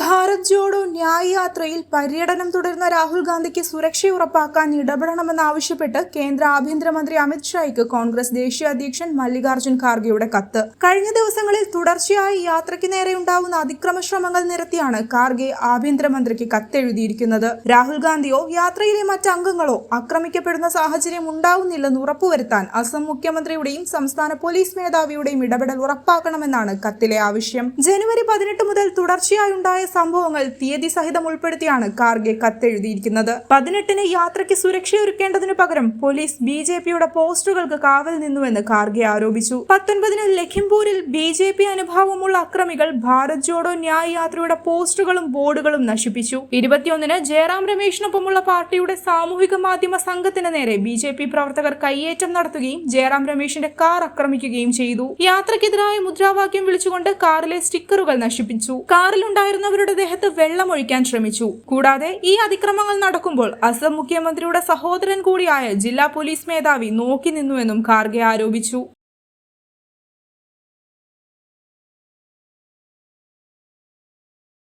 ഭാരത് ജോഡോ ന്യായ് യാത്രയിൽ പര്യടനം തുടരുന്ന രാഹുൽ ഗാന്ധിക്ക് സുരക്ഷ ഉറപ്പാക്കാൻ ഇടപെടണമെന്നാവശ്യപ്പെട്ട് കേന്ദ്ര ആഭ്യന്തരമന്ത്രി അമിത് ഷായ്ക്ക് കോൺഗ്രസ് ദേശീയ അധ്യക്ഷൻ മല്ലികാർജുൻ ഖാർഗെയുടെ കത്ത്. കഴിഞ്ഞ ദിവസങ്ങളിൽ തുടർച്ചയായി യാത്രയ്ക്ക് നേരെ ഉണ്ടാവുന്ന അതിക്രമ ശ്രമങ്ങൾ നിരത്തിയാണ് ഖാർഗെ ആഭ്യന്തരമന്ത്രിക്ക് കത്തെഴുതിയിരിക്കുന്നത്. രാഹുൽ ഗാന്ധിയോ യാത്രയിലെ മറ്റംഗങ്ങളോ ആക്രമിക്കപ്പെടുന്ന സാഹചര്യം ഉണ്ടാവുന്നില്ലെന്ന് ഉറപ്പുവരുത്താൻ അസം മുഖ്യമന്ത്രിയുടെയും സംസ്ഥാന പോലീസ് മേധാവിയുടെയും ഇടപെടൽ ഉറപ്പാക്കണമെന്നാണ് കത്തിലെ ആവശ്യം. ജനുവരി പതിനെട്ട് മുതൽ തുടർച്ചയായി ഉണ്ടായ സംഭവങ്ങൾ തീയതി സഹിതം ഉൾപ്പെടുത്തിയാണ് കാർഗെ കത്തെഴുതിയിരിക്കുന്നത്. പതിനെട്ടിന് യാത്രയ്ക്ക് സുരക്ഷയൊരുക്കേണ്ടതിനു പകരം പോലീസ് ബി ജെ പിയുടെ പോസ്റ്ററുകൾക്ക് കാവൽ നിന്നുവെന്ന് കാർഗെ ആരോപിച്ചു. പത്തൊൻപതിന് ലഖിംപൂരിൽ ബി ജെ പി അനുഭാവമുള്ള അക്രമികൾ ഭാരത് ജോഡോ ന്യായ് യാത്രയുടെ പോസ്റ്ററുകളും ബോർഡുകളും നശിപ്പിച്ചു. ഇരുപത്തിയൊന്നിന് ജയറാം രമേശിനൊപ്പമുള്ള പാർട്ടിയുടെ സാമൂഹിക മാധ്യമ സംഘത്തിന് നേരെ ബി ജെ പി പ്രവർത്തകർ കയ്യേറ്റം നടത്തുകയും ജയറാം രമേശിന്റെ കാർ ആക്രമിക്കുകയും ചെയ്തു. യാത്രക്കെതിരായ മുദ്രാവാക്യം വിളിച്ചുകൊണ്ട് കാറിലെ സ്റ്റിക്കറുകൾ നശിപ്പിച്ചു. കാറിലുണ്ടായിരുന്നവരുടെ ദേഹത്ത് വെള്ളമൊഴിക്കാൻ ശ്രമിച്ചു. കൂടാതെ ഈ അതിക്രമങ്ങൾ നടക്കുമ്പോൾ അസം മുഖ്യമന്ത്രിയുടെ സഹോദരൻ കൂടിയായ ജില്ലാ പോലീസ് മേധാവി നോക്കി നിന്നുവെന്നും ഖാർഗെ ആരോപിച്ചു.